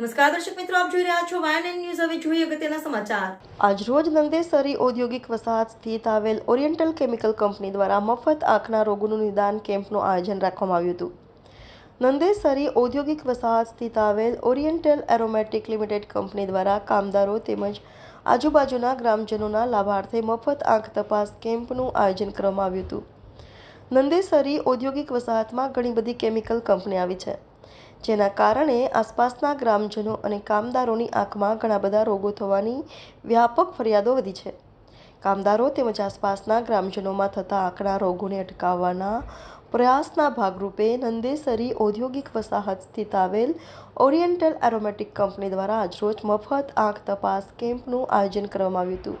નમસ્કાર દર્શક મિત્રો, આપ જોઈ રહ્યા છો ઔદ્યોગિક વસાહત સ્થિત આવેલ ઓરિએન્ટલ કેમિકલ કંપની દ્વારા મફત આંખના રોગોનું નિદાન કેમ્પનું આયોજન રાખવામાં આવ્યું હતું. નંદેસરી ઔદ્યોગિક વસાહત સ્થિત આવેલ ઓરિએન્ટલ એરોમેટિક લિમિટેડ કંપની દ્વારા કામદારો તેમજ આજુબાજુના ગ્રામજનોના લાભાર્થે મફત આંખ તપાસ કેમ્પનું આયોજન કરવામાં આવ્યું હતું. નંદેસરી ઔદ્યોગિક વસાહતમાં ઘણી બધી કેમિકલ કંપની આવી છે. જેના કારણે આસપાસના ગ્રામજનો અને કામદારોની આંખમાં ઘણા બધા રોગો થવાની વ્યાપક ફરિયાદો વધી છે. કામદારો તેમજ આસપાસના ગ્રામજનોમાં થતા આંખના રોગોને અટકાવવાના પ્રયાસના ભાગરૂપે નંદેસરી ઔદ્યોગિક વસાહત સ્થિત આવેલ ઓરિએન્ટલ એરોમેટિક કંપની દ્વારા આજરોજ મફત આંખ તપાસ કેમ્પનું આયોજન કરવામાં આવ્યું હતું.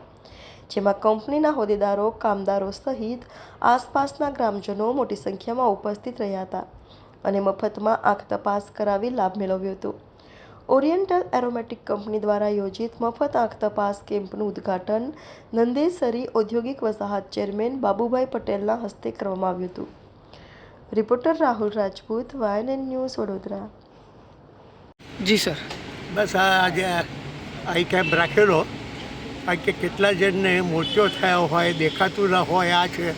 જેમાં કંપનીના હોદ્દેદારો, કામદારો સહિત આસપાસના ગ્રામજનો મોટી સંખ્યામાં ઉપસ્થિત રહ્યા હતા. અને મફતમાં આંખ તપાસ કરાવી લાભ મેળવ્યો હતો. ઓરિએન્ટલ એરોમેટિક કંપની દ્વારા યોજિત મફત આંખ તપાસ કેમ્પનું ઉદ્ઘાટન નંદેસરી ઔદ્યોગિક વસાહત ચેરમેન બાબુભાઈ પટેલના હસ્તે કરવામાં આવ્યું હતું. Reporter Rahul Rajput YNN news Vadodara. જી સર. બસ આ આજે આઈ કેમ્પ રાખેલો. કારણ કે કેટલા જણને મોરચો થયો હોય દેખાતું ન હોય આ છે.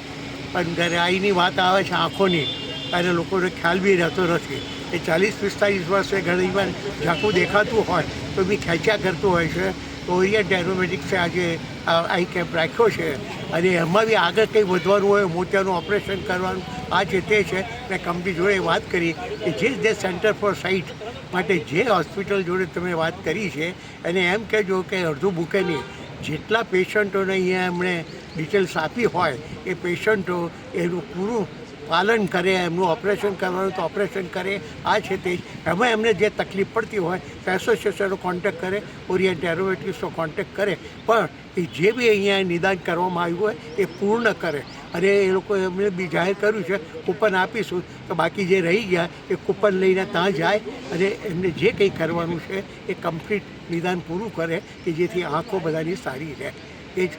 પણ ઘરે આઈની વાત આવે છે આંખોની. અને લોકોને ખ્યાલ બી રહેતો નથી. એ ચાલીસ પિસ્તાલીસ વર્ષે ઘણી વાર ઝાંખું દેખાતું હોય, તો બી ખેંચ્યા કરતું હોય છે. તો ઓરિયન્ટ એરોમેટિક્સે આજે આઈ કેમ્પ રાખ્યો છે. અને એમાં બી આગળ કંઈ વધવાનું હોય, મોતિયાનું ઓપરેશન કરવાનું, આ જે તે છે, મેં કંપની જોડે વાત કરી કે જે જે સેન્ટર ફોર સાઇટ માટે જે હોસ્પિટલ જોડે તમે વાત કરી છે, એને એમ કહેજો કે અડધું બુકે નહીં. જેટલા પેશન્ટોને અહીંયા એમણે ડિટેલ્સ આપી હોય, એ પેશન્ટો એનું પૂરું પાલન કરે, એમનું ઓપરેશન કરવાનું તો ઓપરેશન કરે. આ છે તે એમાં એમને જે તકલીફ પડતી હોય તો એસોસિએશનનો કોન્ટેક્ટ કરે, ઓરિયન્ટ એરોમેટિક્સનો કોન્ટેક કરે. પણ એ જે બી અહીંયા નિદાન કરવામાં આવ્યું હોય એ પૂર્ણ કરે. અને એ લોકો એમને બી જાહેર કર્યું છે, કૂપન આપીશું. તો બાકી જે રહી ગયા એ કૂપન લઈને ત્યાં જાય અને એમને જે કંઈ કરવાનું છે એ કમ્પ્લીટ નિદાન પૂરું કરે કે જેથી આંખો બધાની સારી રહે. એ જ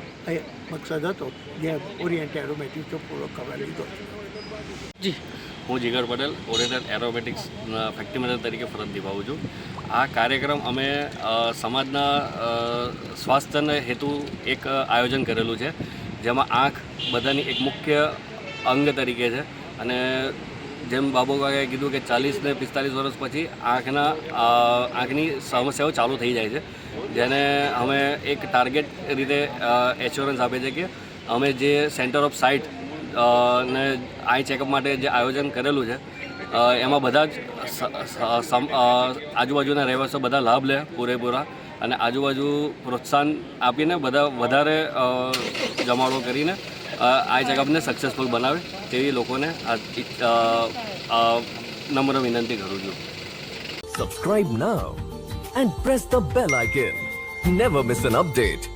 મકસદ હતો. જે ઓરિયન્ટ એરોમેટિક્સનો પૂરો કરવા લીધો. જી. હું Jigar Patel oriental aromatics factory manager તરીકે ફરજ નિભાવું છું. આ કાર્યક્રમ અમે સમાજના સ્વાસ્થ્યને હેતુ એક આયોજન કરેલું છે. જેમાં આંખ બધાની એક મુખ્ય અંગ તરીકે છે. અને જેમ બાબુ કાકાએ કીધું કે ચાલીસ ને પિસ્તાલીસ વર્ષ પછી આંખના આંખની સમસ્યાઓ ચાલુ થઈ જાય છે. જેને અમે એક ટાર્ગેટ રીતે એશ્યોરન્સ આપે છે કે અમે જે સેન્ટર ઓફ સાઇટ ને આઈ ચેકઅપ માટે જે આયોજન કરેલું છે એમાં બધા જ આજુબાજુના રહેવાસીઓ બધા લાભ લે પૂરેપૂરા અને આજુબાજુ પ્રોત્સાહન આપીને બધા વધારે જમાડો કરીને આઈ ચેકઅપને સક્સેસફુલ બનાવે તેવી લોકોને આ નમ્ર વિનંતી કરું છું Subscribe now and press the bell icon. Never miss an update.